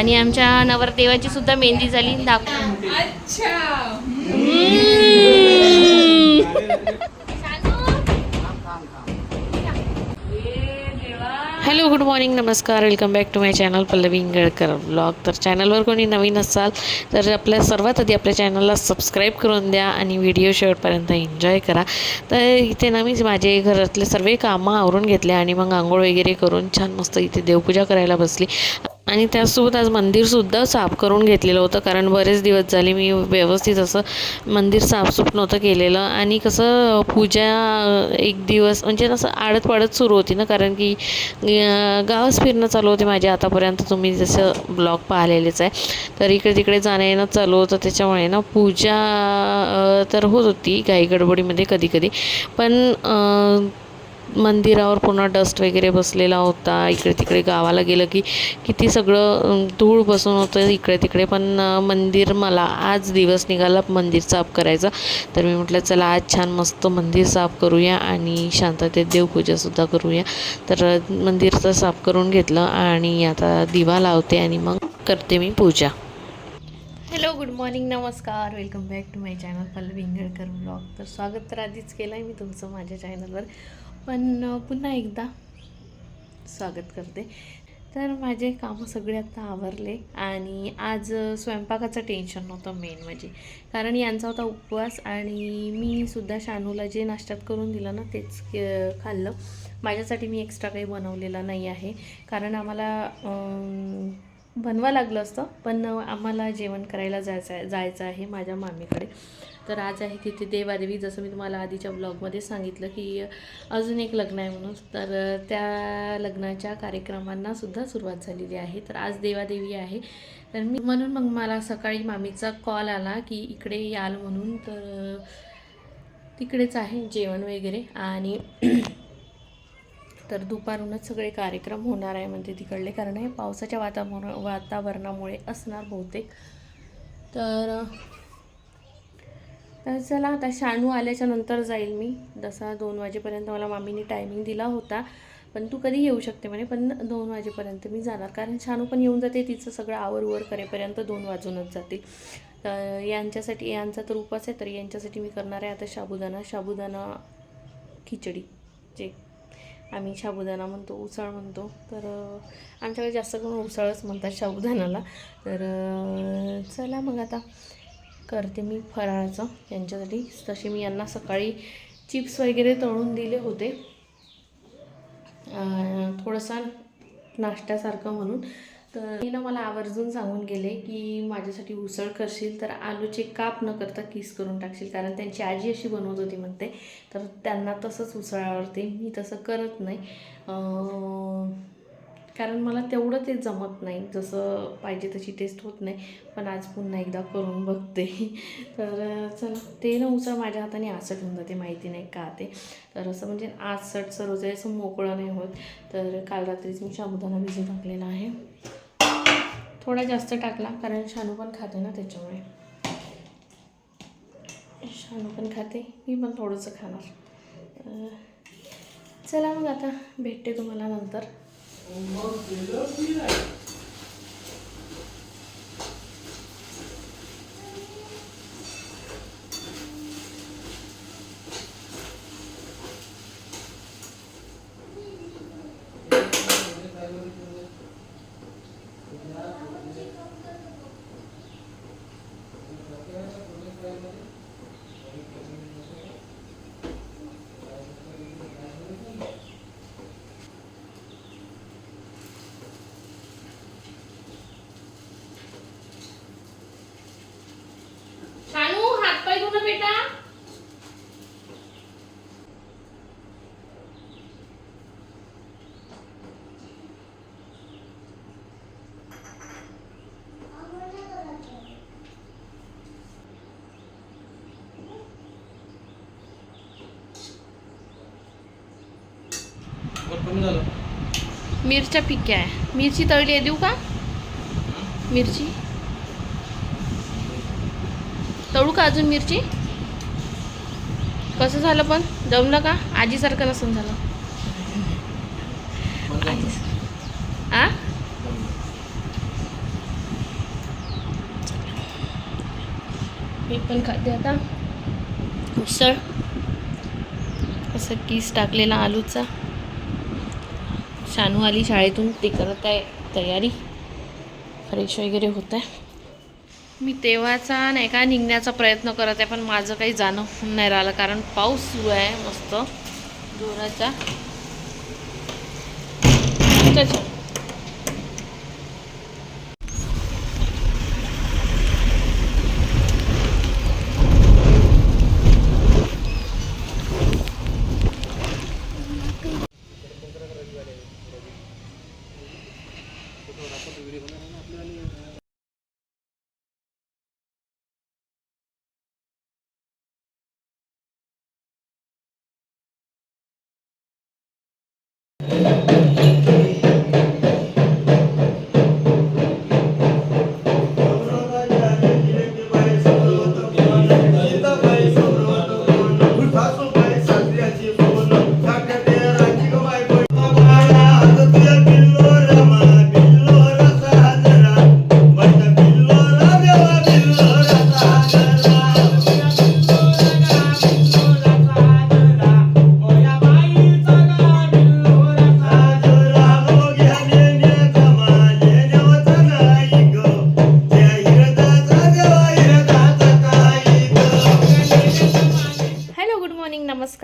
आणि आमच्या नवरदेवाची सुद्धा मेहंदी झाली. दाख हॅलो गुड मॉर्निंग नमस्कार. Welcome back to my channel Pallavi Ingalkar blog. तर चॅनलवर कोणी नवीन असाल तर आपल्या सर्वात आधी आपल्या चॅनलला सबस्क्राईब करून द्या आणि व्हिडिओ शेवटपर्यंत एन्जॉय करा. तर इथे ना मी माझे घरातले सर्व कामं आवरून घेतले आणि मग आंघोळ वगैरे करून छान मस्त इथे देवपूजा करायला बसली. आणि त्याचसोबत आज मंदिरसुद्धा साफ करून घेतलेलं होतं कारण बरेच दिवस झाले मी व्यवस्थित असं मंदिर साफसूफ नव्हतं केलेलं. आणि कसं पूजा एक दिवस म्हणजे असं आडत पाडत सुरू होती ना कारण की गावच फिरणं चालू होते माझे आतापर्यंत तुम्ही जसं ब्लॉग पाहिलेलेच आहे. तर इकडे तिकडे जाणं येणं चालू होतं त्याच्यामुळे ना पूजा तर होत होती घाई गडबडीमध्ये कधी कधी. पण मंदिरावर पुन्हा डस्ट वगैरे बसलेला होता. इकडे तिकडे गावाला गेलं की किती सगळं धूळ बसून होतं इकडे तिकडे पण मंदिर मला आज दिवस निघाला मंदिर साफ करायचा. तर मी म्हटलं चला आज छान मस्त मंदिर साफ करूया आणि शांततेत देवपूजासुद्धा करूया. तर मंदिरचं मंदिर तर साफ करून घेतलं आणि आता दिवा लावते आणि मग करते मी पूजा. हॅलो गुड मॉर्निंग नमस्कार. Welcome back to my channel Pallavi Ingalkar blog तर स्वागत तर आधीच केलं आहे मी तुमचं माझ्या चॅनलवर पण पुन्हा एकदा स्वागत करते. तर माझे कामं सगळे आता आवरले आणि आज स्वयंपाकाचं टेन्शन नव्हतं मेन म्हणजे. कारण यांचा होता उपवास आणि मी सुद्धा शानूला जे नाश्त्यात करून दिलं ना तेच खाल्लं. माझ्यासाठी मी एक्स्ट्रा काही बनवलेलं नाही आहे. कारण आम्हाला बनवा लागलं असतं पण आम्हाला जेवण करायला जायचं आहे जायचं आहे माझ्या मामीकडे. तर आज आहे तिथे देवादेवी जसं मी तुम्हाला आधीच्या ब्लॉगमध्ये सांगितलं की अजून एक लग्न आहे म्हणून. तर त्या लग्नाच्या कार्यक्रमांना सुद्धा सुरुवात झालेली आहे. तर आज देवादेवी आहे. तर मी म्हणून मग मला सकाळी मामीचा कॉल आला की इकडे याल म्हणून. तर तिकडेच आहे जेवण वगैरे आणि तर दुपारूनच सगळे कार्यक्रम होणार आहे म्हणते तिकडले. कारण हे पावसाच्या वातावरण वातावरणामुळे असणार बहुतेक. तर तर चला आता शाणू आल्याच्यानंतर जाईल मी. जसा दोन वाजेपर्यंत मला मामीने टायमिंग दिला होता पण तू कधी येऊ शकते म्हणे पण दोन वाजेपर्यंत मी जाणार. कारण शानू पण येऊन जाते तिचं सगळं आवर उवर करेपर्यंत दोन वाजूनच जातील. तर यांच्यासाठी यांचा तर उपास आहे तर यांच्यासाठी मी करणार आहे आता साबुदाणा साबुदाणा खिचडी जे आम्ही साबुदाणा म्हणतो उसळ म्हणतो. तर आमच्याकडे जास्त करून उसळच म्हणतात साबुदाणाला तर चला मग आता. करते मी फराळाचं यांच्यासाठी. तसे मी यांना सकाळी चिप्स वगैरे तळून दिले होते. थोडंसं नाश्त्यासारखं म्हणून. तर मी ना मला आवर्जून सांगून गेले की माझ्यासाठी उसळ करशील तर आलूचे काप न करता किस करून टाकशील. कारण त्यांची आजी अशी बनवत होती म्हणते. तर त्यांना तसंच उसळ आवडते मी तसं करत नाही. कारण मला तेवढं ते जमत नाही. जसं पाहिजे तशी टेस्ट होत नाही. पण आज पुन्हा एकदा करून बघते. तर चल चला. ते ना उसळ माझ्या हाताने आसट होऊन जाते. माहिती नाही का ते. तर असं म्हणजे आसट सर्व जे असं मोकळं नाही होत. तर काल रात्रीच मी शाबुदाना भिजू टाकलेला आहे. थोडा जास्त टाकला कारण शानू पण खाते ना त्याच्यामुळे. शानू पण खाते. मी पण थोडंसं खाणार. चला मग आता भेटते तुम्हाला नंतर. शानू मिरच्या पिक्या आहे. मिरची तळली आहे देऊ का? मिरची. तळू का अजून मिरची? कसं झालं पण? जमलं का? आजीसारखं नसून झालं. आजी आ? मी पण खाते आता. उसळ. असं कीस टाकलेला आलूचा. शानू आली शाळेतून ती करत आहे तयारी. फ्रेश वगैरे होत आहे. मी तेव्हाचा नाही का निघण्याचा प्रयत्न करत आहे पण माझं काही जाणं नाही राहिलं कारण पाऊस सुरू आहे मस्त जोराचा.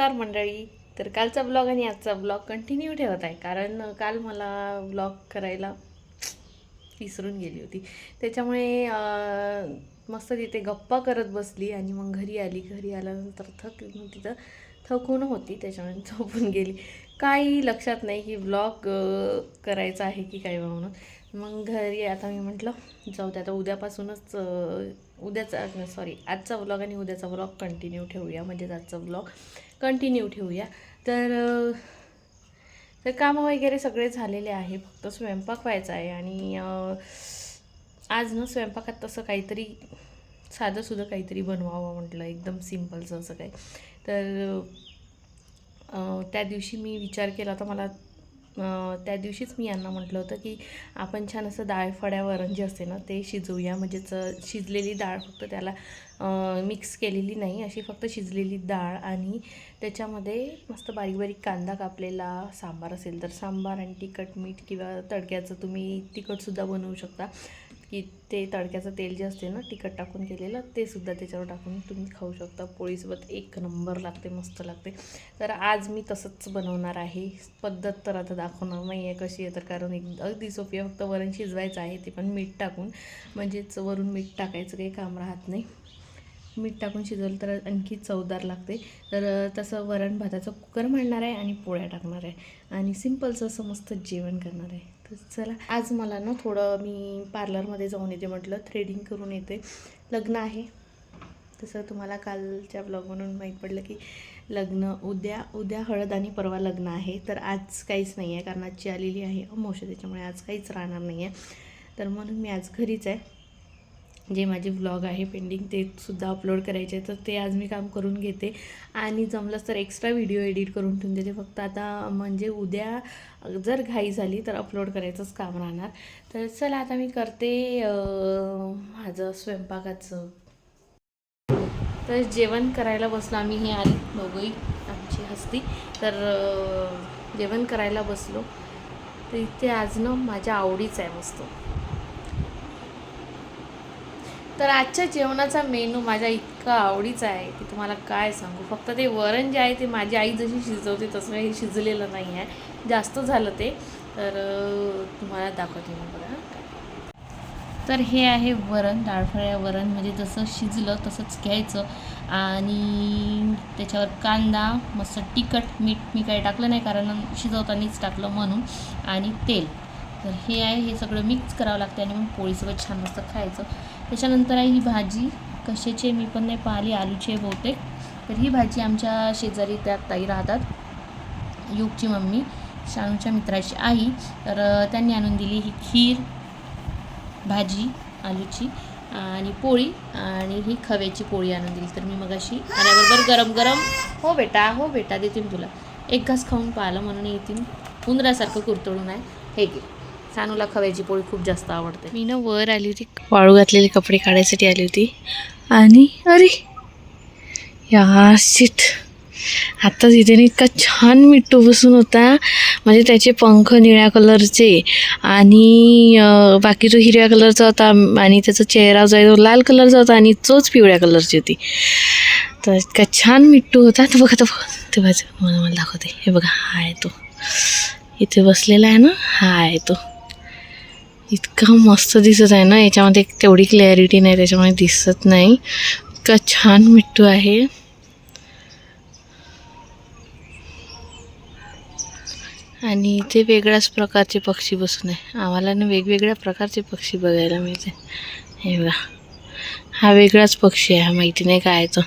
नमस्कार मंडळी. तर कालचा ब्लॉग आणि आजचा ब्लॉग कंटिन्यू ठेवत आहे. कारण काल मला ब्लॉग करायला विसरून गेली होती. त्याच्यामुळे मस्त तिथे गप्पा करत बसली आणि मग घरी आली. घरी आल्यानंतर थक तिथं थकून होती. त्याच्यामुळे झोपून गेली. काही लक्षात नाही की ब्लॉग करायचा आहे की काय बा म्हणून. मग घरी आता मी म्हटलं जाऊ दे आता उद्यापासूनच उद्याचा सॉरी आजचा ब्लॉग आणि उद्याचा ब्लॉग कंटिन्यू ठेवूया. म्हणजेच आजचा ब्लॉग कंटिन्यू ठेवूया. तर तर कामं वगैरे सगळे झालेले आहे. फक्त स्वयंपाक व्हायचा आहे आणि आज ना स्वयंपाकात तसं काहीतरी साधंसुद्धा काहीतरी बनवावं म्हटलं. एकदम सिम्पलचं असं काही. तर त्या दिवशी मी विचार केला तर मला त्या दिवशीच मी यांना म्हटलं होतं की आपण छान असं डाळफड्या वरण जे असते ना ते शिजवूया. म्हणजेच शिजलेली डाळ फक्त त्याला मिक्स केलेली नाही. अशी फक्त शिजलेली डाळ आणि त्याच्यामध्ये मस्त बारीक बारीक कांदा कापलेला सांबार असेल तर सांबार आणि तिखट मीठ किंवा तडक्याचं तुम्ही तिखटसुद्धा बनवू शकता. की ते तडक्याचं तेल जे असते ना तिखट टाकून केलेलं ते सुद्धा त्याच्यावर टाकून तुम्ही खाऊ शकता. पोळीसोबत एक नंबर लागते मस्त लागते. तर आज मी तसंच बनवणार आहे. पद्धत तर आता दाखवणार नाही आहे कशी आहे तर कारण एक अगदी सोपी आहे फक्त वरण शिजवायचं आहे ते पण मीठ टाकून. म्हणजेच वरून मीठ टाकायचं काही काम राहत नाही. मीठ टाकून शिजवलं तर आणखी चवदार लागते. तर तसं वरण भाताचं कुकर मांडणार आहे आणि पोळ्या टाकणार आहे. आणि सिम्पलचं असं मस्त जेवण करणार आहे. तर चला आज मला ना थोडं मी पार्लरमध्ये जाऊन येते म्हटलं थ्रेडिंग करून येते. लग्न आहे. तसं तुम्हाला कालच्या ब्लॉगमधून माहीत पडलं की लग्न उद्या उद्या हळद आणि परवा लग्न आहे. तर आज काहीच नाही आहे कारण आजची आलेली आहे. अमोश त्याच्यामुळे आज काहीच राहणार नाही आहे तर म्हणून मी आज घरीच आहे. जे माझे व्लॉग आहे पेंडिंग ते सुद्धा अपलोड करायचे. तर ते आज मी काम करून घेते. आणि जमलंच तर एक्स्ट्रा व्हिडिओ एडिट करून ठेवून देते. फक्त आता म्हणजे उद्या जर घाई झाली तर अपलोड करायचंच काम राहणार. तर चला आता मी करते माझं स्वयंपाकाचं. तर जेवण करायला बसलो आम्ही हे आले दोघंही आमची हस्ती. तर जेवण करायला बसलो. तर इथे आज ना माझ्या आवडीचं आहे मस्त. तर आजच्या जेवणाचा मेनू माझ्या इतका आवडीचा आहे की तुम्हाला काय सांगू? फक्त ते वरण जे आहे ते माझी आई जशी शिजवते तसं काही शिजलेलं नाही आहे. जास्त झालं ते. तर तुम्हाला दाखवते मी बघा. तर हे आहे वरण डाळफळ्या वरण. म्हणजे जसं शिजलं तसंच घ्यायचं. आणि त्याच्यावर कांदा मस्त तिखट मीठ मी काही टाकलं नाही कारण शिजवतानाच टाकलं म्हणून. आणि तेल. तर हे आहे हे सगळं मिक्स करावं लागतं आणि मग पोळीसोबत छान मस्त खायचं. त्याच्यानंतर आहे ही भाजी कशाची मी पण नाही पाहिली आलूची आहे बहुतेक. तर ही भाजी आमच्या शेजारी त्या ताई राहतात युगची मम्मी शानूच्या मित्राची आई. तर त्यांनी आणून दिली ही खीर भाजी आलूची आणि पोळी आणि ही खव्याची पोळी आणून दिली. तर मी मग अशी आल्याबरोबर गरम गरम हो बेटा हो बेटा देते मी तुला. एक घास खाऊन पाहिलं म्हणून येतील उंदरासारखं कुरतडून आहे. हे घे. सानूला खव्याची पोळी खूप जास्त आवडते. मी ना वर आली होती वाळू घातलेले कपडे काढायसाठी आली होती. आणि अरे या सीट आत्ताच इथे ना इतका छान मिट्टू बसून होता. म्हणजे त्याचे पंख निळ्या कलरचे आणि बाकी जो हिरव्या कलरचा होता. आणि त्याचा चेहरा जो आहे तो लाल कलरचा होता आणि चोच पिवळ्या कलरची होती. तर इतका छान मिट्टू होता. तर बघा तर बघा. ते बघा मला मला दाखवते. हे बघा हा आहे तो. इथे बसलेला आहे ना? हा आहे तो. इतका मस्त दिसत आहे ना याच्यामध्ये तेवढी क्लॅरिटी नाही त्याच्यामुळे दिसत नाही. इतका छान मिट्टू आहे. आणि इथे वेगळ्याच प्रकारचे पक्षी बसून आहे. आम्हाला ना वेगवेगळ्या प्रकारचे पक्षी बघायला मिळते. हे बघा. हा वेगळाच पक्षी आहे हा माहिती नाही काय तो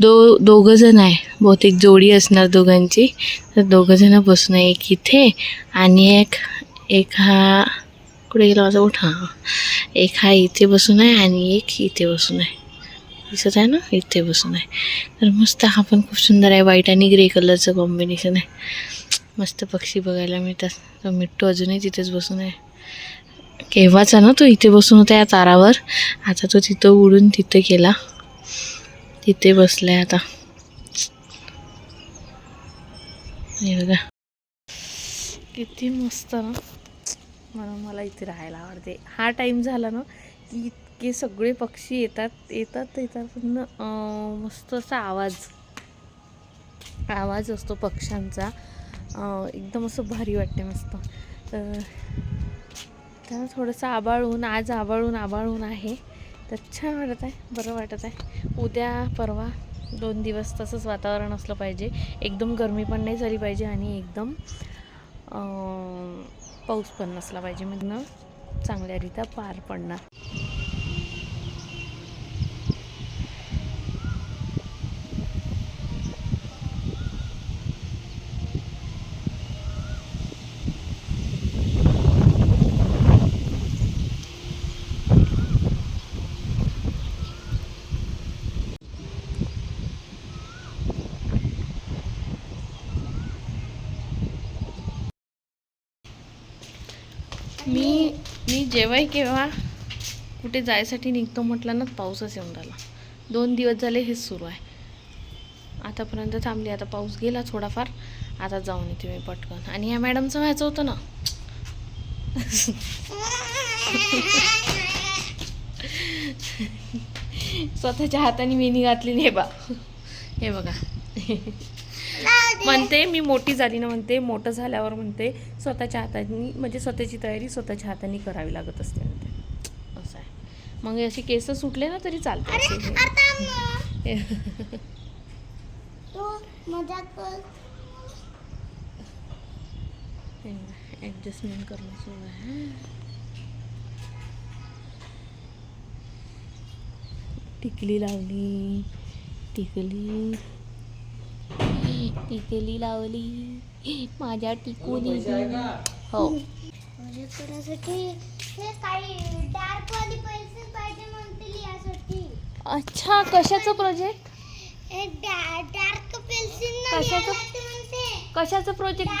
दो दोघं जण आहे. बहुतेक जोडी असणार दोघांची. तर दोघं जण बसून आहे एक इथे आणि एक एक हा कुठे गेला माझा उठ. हां एक हा इथे बसून आहे आणि एक इथे बसून आहे. दिसत आहे ना? इथे बसून आहे. तर मस्त हा पण खूप सुंदर आहे. व्हाईट आणि ग्रे कलरचं कॉम्बिनेशन आहे. मस्त पक्षी बघायला मिळतात. तो मिट्टू अजूनही तिथेच बसून आहे. केव्हाचा ना तो इथे बसून होता या तारावर? आता तो तिथं उडून तिथे गेला. तिथे बसलाय आता. हे बघा. किती मस्त ना. म्हणून मला इथे राहायला आवडते. हा टाईम झाला ना की इतके सगळे पक्षी येतात येतात येतात पण मस्त असा आवाज. आवाज असतो पक्ष्यांचा. एकदम असं भारी वाटते मस्त. तर तर थोडंसं आबाळून आज आबाळून आबाळून आहे. तर छान वाटत आहे बरं वाटत आहे. उद्या परवा दोन दिवस तसंच वातावरण असलं पाहिजे. एकदम गरमी पण नाही झाली पाहिजे आणि एकदम पाऊस पण नसला पाहिजे म्हणजे चांगल्यारीत्या पार पडणार मी मी जेव्हाही केव्हा कुठे जायसाठी निघतो म्हटलं ना पाऊसच येऊन राहिला. दोन दिवस झाले हेच सुरू आहे. आतापर्यंत थांबली आता पाऊस गेला थोडाफार आता जाऊन येते मी पटकन. आणि ह्या मॅडमचं व्हायचं होतं ना. स्वतःच्या हाताने मेनी घातलेली हे बा. हे बघा. म्हणते मी मोठी झाली ना म्हणते मोठं झाल्यावर म्हणते स्वतःच्या हाताने म्हणजे स्वतःची तयारी स्वतःच्या हाताने करावी लागत असते म्हणते. असं आहे. मग असे केस सुटले ना तरी चालते. ॲडजस्टमेंट करणं सुरू आहे टिकली लावली टिकली. टिकली लावली. माझ्या टिकुली हो. अच्छा कशाचं प्रोजेक्ट एक डार्क पेन्सिल न कशाचं? कशाचं प्रोजेक्ट न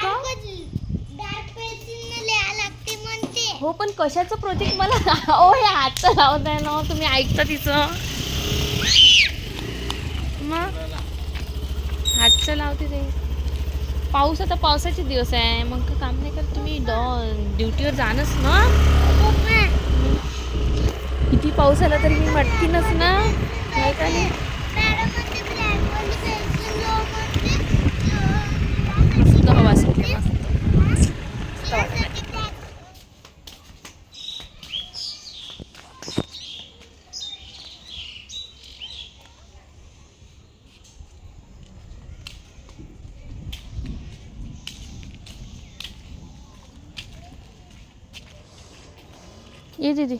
हो पण कशाचं प्रोजेक्ट मला ओ हे हातचं लावताय ना हो, तुम्ही ऐकता तिचं मग हातचं लावते ते. पाऊस आता पावसाचे दिवस आहे. मग काम नाही करत तुम्ही? डॉ ड्युटीवर जाणच ना. किती पाऊस आला तरी मी मटकीनच ना. नाही का नाही मॅडम म्हणते ब्लॅक वाली पेन्सिल लो म्हणते मस्त हवा सुटली मस्त मस्त वाटत आहे. ये दीदी।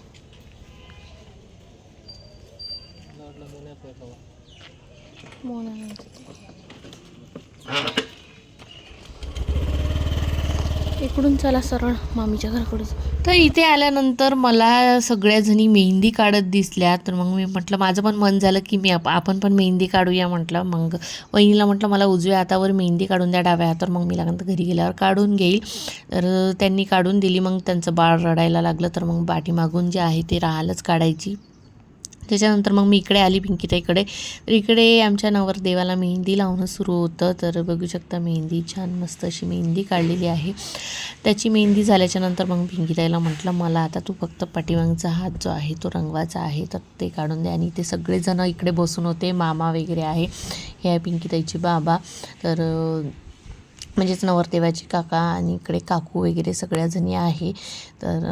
इकडून चला सरळ मामीच्या घराकडे तर इथे आल्यानंतर मला सगळ्या जणी मेहंदी काढत दिसल्या. तर मग मी म्हटलं माझं पण मन झालं की मी आप- आपण पण मेहंदी काढूया म्हटलं. मग वहिनीला म्हटलं मला उजव्या हातावर मेहंदी काढून द्या डाव्या हातावर. मग मी लागलं घरी गेल्यावर काढून घेईल. तर त्यांनी काढून दिली. मग त्यांचं बाळ रडायला लागलं. तर मग पाठीमागून जे आहे ते राहालच काढायची. त्याच्यानंतर मग मी इकडे आली पिंकिताईकडे. तर इकडे आमच्या नवरदेवाला मेहंदी लावणं सुरू होतं. तर बघू शकता मेहंदी छान मस्त अशी मेहंदी काढलेली आहे. त्याची मेहंदी झाल्याच्यानंतर मग पिंकिताईला म्हटलं मला आता तू फक्त पाठीमागचा हात जो आहे तो रंगवाचा आहे तर ते काढून दे. आणि ते सगळेजण इकडे बसून होते. मामा वगैरे आहे. हे आहे पिंकिताईचे बाबा. तर म्हणजेच नवरदेवाची काका आणि इकडे काकू वगैरे सगळ्याजणी आहे. तर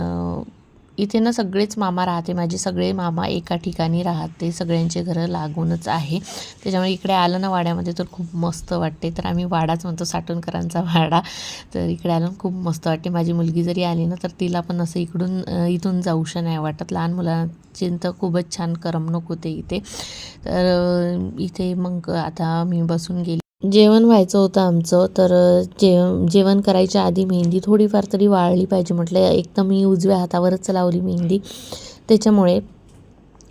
इथे ना सगळेच मामा राहते. माझे सगळे मामा एका ठिकाणी राहते. सगळ्यांचे घरं लागूनच आहे. त्याच्यामुळे इकडे आलं ना वाड्यामध्ये तर खूप मस्त वाटते. तर आम्ही वाडाच म्हणतो साठवणकरांचा वाडा. तर इकडे आलं खूप मस्त वाटते. माझी मुलगी जरी आली ना तर तिला पण असं इकडून इथून जाऊशा नाही वाटत. लहान मुलांची तर खूपच छान करमणूक होते इथे. तर इथे मग आता मी बसून गेली. जेवण व्हायचं होतं आमचं तर जेव जेवण करायच्या आधी मेहंदी थोडीफार तरी वाळली पाहिजे म्हटलं. एक तर मी उजव्या हातावरच लावली मेहंदी. त्याच्यामुळे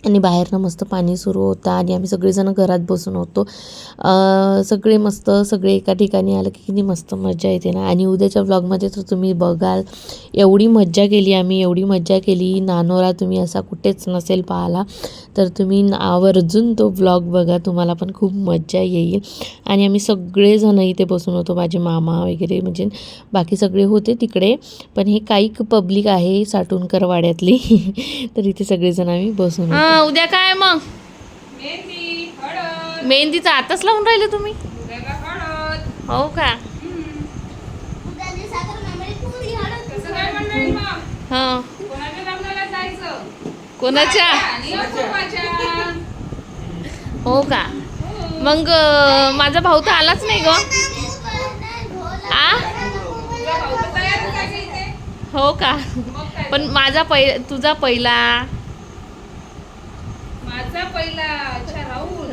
आणि बाहेरनं मस्त पाणी सुरू होतं आणि आम्ही सगळेजण घरात बसून होतो. सगळे मस्त सगळे एका ठिकाणी आलं की किती मस्त मजा येते ना. आणि उद्याच्या व्लॉगमध्ये तर तुम्ही बघाल एवढी मज्जा केली आम्ही एवढी मज्जा केली. नानोरा तुम्ही असा कुठेच नसेल पाहाला तर तुम्ही आवर्जून तो व्लॉग बघा तुम्हाला पण खूप मज्जा येईल. आणि आम्ही सगळेजण इथे बसून होतो माझे मामा वगैरे म्हणजे बाकी सगळे होते तिकडे. पण हे काही पब्लिक आहे साठूनकर वाड्यातली तर इथे सगळेजण आम्ही बसून होतो. हा उद्या काय मग? मेहंदीचं आताच लावून राहिले तुम्ही? हो का? हा. कोणाच्या हो का? मग माझा भाऊ तर आलाच नाही ग. आ? हो का? पण माझा पहि तुझा पहिला माझा पहिला अच्छा राहुल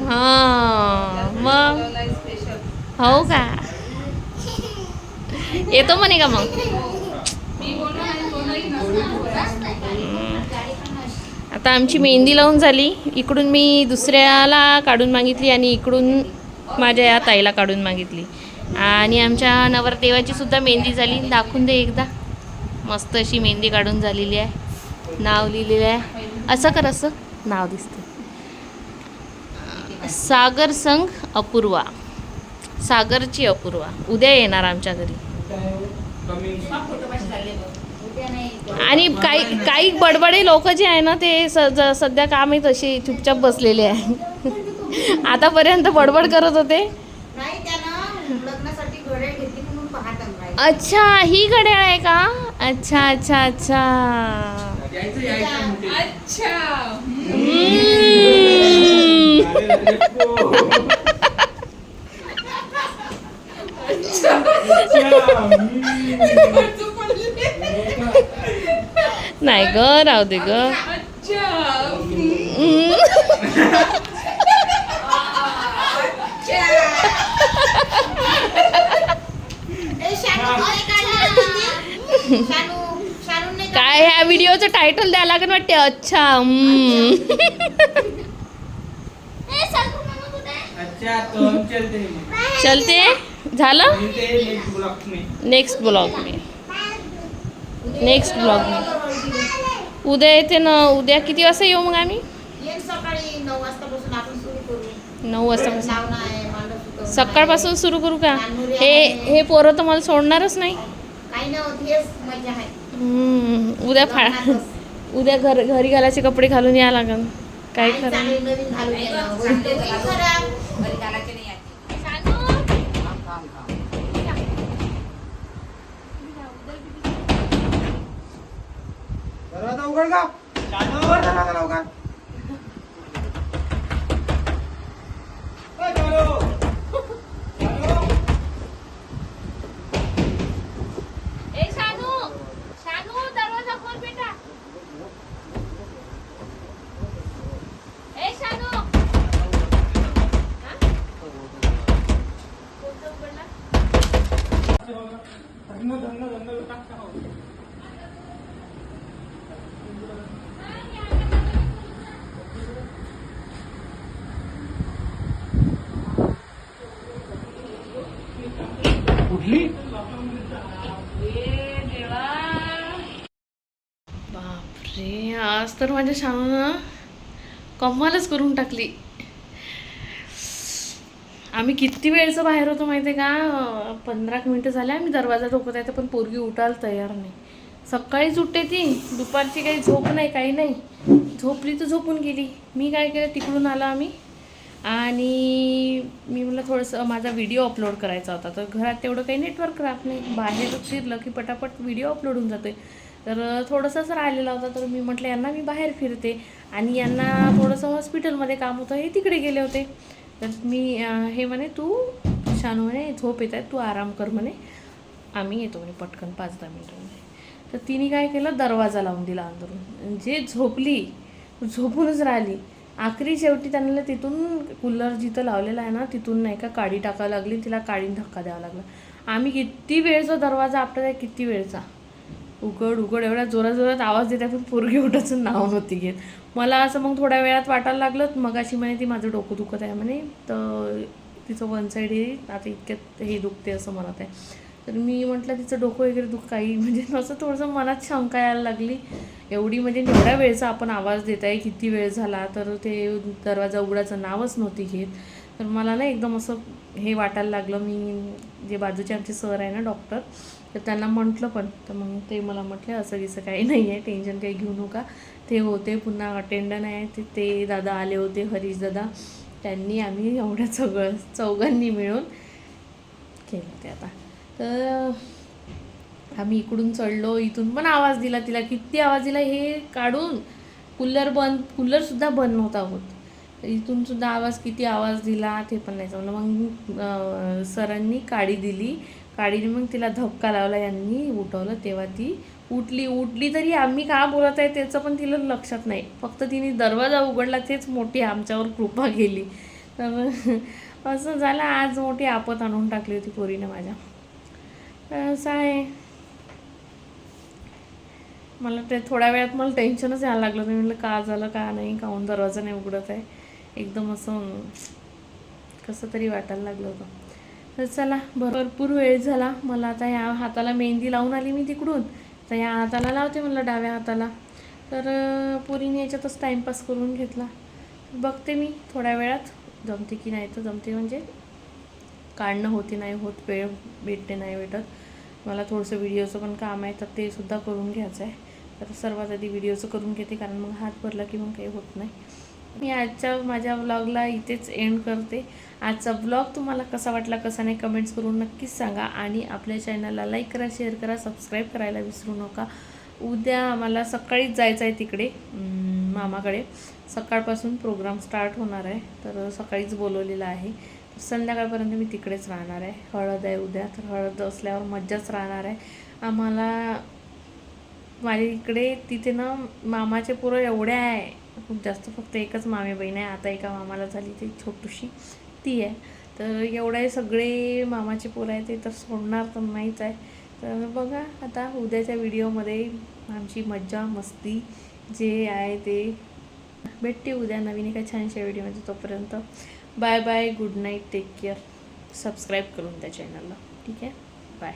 हा मग? हो का? येतो म्हणे का मग? आता आमची मेहंदी लावून झाली. इकडून मी दुसऱ्याला काढून मागितली आणि इकडून माझ्या या ताईला काढून मागितली. आणि आमच्या नवरदेवाची सुद्धा मेहंदी झाली. दाखवून दे एकदा. मस्त अशी मेहंदी काढून झालेली आहे. नाव लिहिलेलं आहे. असं कर असं. नाव दिसतं. सागर संघ अपूर्वा. सागरची अपूर्वा. उद्या येणार आमच्या घरी. आणि काही काही बडबडे लोक जे आहे ना ते स ज- सध्या काम आहे तसे चुपचाप बसलेले आहे. आतापर्यंत बडबड करत होते. नाही त्यानं लग्नासाठी घड्याळ घेतली म्हणून पाहत राहील अच्छा ही घड्याळ आहे का? अच्छा अच्छा अच्छा. अच्छा. नाही ग राहू दे ग अच्छा हम्म. ए, शानू, काय काढलं? शानू, शानूने काय- काय ह्या व्हिडिओचं टायटल द्यायला लागेल वाटते. अच्छा हम्म. तो हम चलते. हैं चलते? झालं? मिलते हैं नेक्स्ट ब्लॉक में नेक्स्ट ब्लॉग में नेक्स्ट ब्लॉग में उद्या येते ना उद्या किती वाजता येऊ मग आम्ही? सकाळी नऊ वाजतापासून आपण सुरू करू. नऊ वाजतापासून. लावणं आहे मांडव सुकवणं सकाळपासून सुरू करू का? हे हे पोरं तर मला सोडणारच नाही. आहे. काही नाही होत हेच मजा आहे. हम्म, उद्या फा उद्या घर घरी घालायचे कपडे घालून या लागन. काय काही खरं चांगले नवीन घालून येणं. वरून ते होईल खराब. दरवाजा उघड का उघड दरवाजा लवकर ए, चालू. चालू. ए शानू शानू दरवाजा खोल बेटा ए शानू धन्य, धन्य, धन्य, टाक, टाक. कुठली अरे आज तर माझ्या शाळेनं कमालच करून टाकली. आम्ही किती वेळचं बाहेर होतो माहिती आहे का? पंधरा मिनटं झाले आम्ही दरवाजा ठोकत आहे तर पण पोरगी उठायला तयार नाही. सकाळीच उठते ती दुपारची काही झोप नाही काही नाही. झोपली तर झोपून गेली. मी काय केलं तिकडून आलो आम्ही. आणि मी मला थोडंसं माझा व्हिडिओ अपलोड करायचा होता. तर घरात तेवढं काही नेटवर्क राहत नाही. बाहेर फिरलं की पटापट व्हिडिओ अपलोड होऊन जाते तर थोडंसंच राहिलेला होता. तर मी म्हटलं यांना मी बाहेर फिरते. आणि यांना थोडंसं हॉस्पिटलमध्ये काम होतं. हे तिकडे गेले होते. तर मी हे म्हणे तू शानू म्हणे झोप येत आहे. तू आराम कर म्हणे. आम्ही येतो म्हणे पटकन पाच दहा मिनिटांमध्ये तर तिने काय केलं? दरवाजा लावून दिला अंदरून. जे झोपली झोपूनच राहिली. आखरी शेवटी त्यांना तिथून कूलर जिथं लावलेला आहे ना तिथून नाही का काडी टाकावं लागली. तिला काडीने धक्का द्यावा लागला. आम्ही किती वेळचा दरवाजा आपल्याला किती वेळचा? उघड उघड एवढ्या जोराजोरात जोरात आवाज देते पण पोरगी उठाचं नाव नव्हती घेत. मला असं मग थोड्या वेळात वाटायला लागलं मग अशी म्हणे ती माझं डोकं दुखत आहे. म्हणे तर तिचं वन साईड हे आता इतक्यात हे दुखते असं म्हणत आहे. तर मी म्हटलं तिचं डोकं वगैरे दुख काही म्हणजे असं थोडंसं मनात शंका यायला लागली. एवढी म्हणजे एवढ्या वेळचा आपण आवाज देत आहे किती वेळ झाला तर ते दरवाजा उघडायचं नावच नव्हती घेत. तर मला ना एकदम असं हे वाटायला लागलं मी जे बाजूचे आमचे सर आहे ना डॉक्टर तर त्यांना म्हटलं पण तर मग ते मला म्हटले असं गिसं काही नाही आहे टेन्शन काही घेऊ नका. ते होते पुन्हा अटेंडन आहे ते ते दादा आले होते हरीश दादा. त्यांनी आम्ही एवढ्या सगळं चौघांनी मिळून केलं ते आता. तर आम्ही इकडून चढलो इथून पण आवाज दिला तिला किती आवाज दिला हे काढून. कूलर बंद कूलरसुद्धा बंद नव्हता होत. इथून सुद्धा आवाज किती आवाज दिला ते पण नाही जमलं. मग सरांनी काडी दिली. काडीने मग तिला धक्का लावला यांनी उठवलं. तेव्हा ती उठली. उठली तरी आम्ही का बोलत आहे त्याचं पण तिला लक्षात नाही. फक्त तिने दरवाजा उघडला तेच मोठी आमच्यावर कृपा केली. तर असं झालं. आज मोठी आपत आणून टाकली होती पोरीनं माझ्या. असं आहे. मला ते थोड्या वेळात मला टेन्शनच यायला लागलं. मी म्हटलं का झालं का नाही? काहून दरवाजा नाही उघडत आहे? एकदम असं कसं तरी वाटायला लागलं होतं. तर चला भरपूर वेळ झाला. मला आता ह्या हाताला मेहंदी लावून आली मी तिकडून. तर ह्या हाताला लावते म्हणलं डाव्या हाताला. तर पोरीने याच्यातच टाईमपास करून घेतला. बघते मी थोड्या वेळात. जमते की नाही तर जमते म्हणजे. काढणं होते नाही होत वेळ भेटते नाही भेटत. मला थोडंसं व्हिडिओचं पण काम आहे तर ते सुद्धा करून घ्यायचं आहे. तर सर्वात आधी व्हिडिओचं करून घेते कारण मग हात भरला की मग काही होत नाही. मी आजच्या माझ्या ब्लॉगला इथेच एंड करते. आजचा ब्लॉग तुम्हाला कसा वाटला कसा नाही कमेंट्स करून नक्कीच सांगा. आणि आपल्या चॅनलला लाईक करा शेअर करा सबस्क्राईब करायला विसरू नका. उद्या आम्हाला सकाळीच जायचं आहे तिकडे मामाकडे. सकाळपासून प्रोग्राम स्टार्ट होणार आहे तर सकाळीच बोलवलेलं आहे. तर संध्याकाळपर्यंत मी तिकडेच राहणार आहे. हळद आहे उद्या तर हळद असल्यावर मज्जाच राहणार आहे. आम्हाला माझ्या इकडे तिथे ना मामाचे पोरं एवढ्या आहे खूप जास्त फक्त एकच मामे बहीण आहे. आता एका मामाला झाली ती छोटूशी. ती आहे. तर एवढे सगळे मामाचे पोरं आहे ते तर सोडणार तर नाहीच आहे. तर बघा आता उद्याच्या व्हिडिओमध्ये आमची मज्जा मस्ती जे आहे ते भेटते उद्या नवीन एका छानशा व्हिडिओमध्ये तोपर्यंत. Bye bye good night take care. Subscribe करून त्या चॅनलला. ठीक आहे? बाय.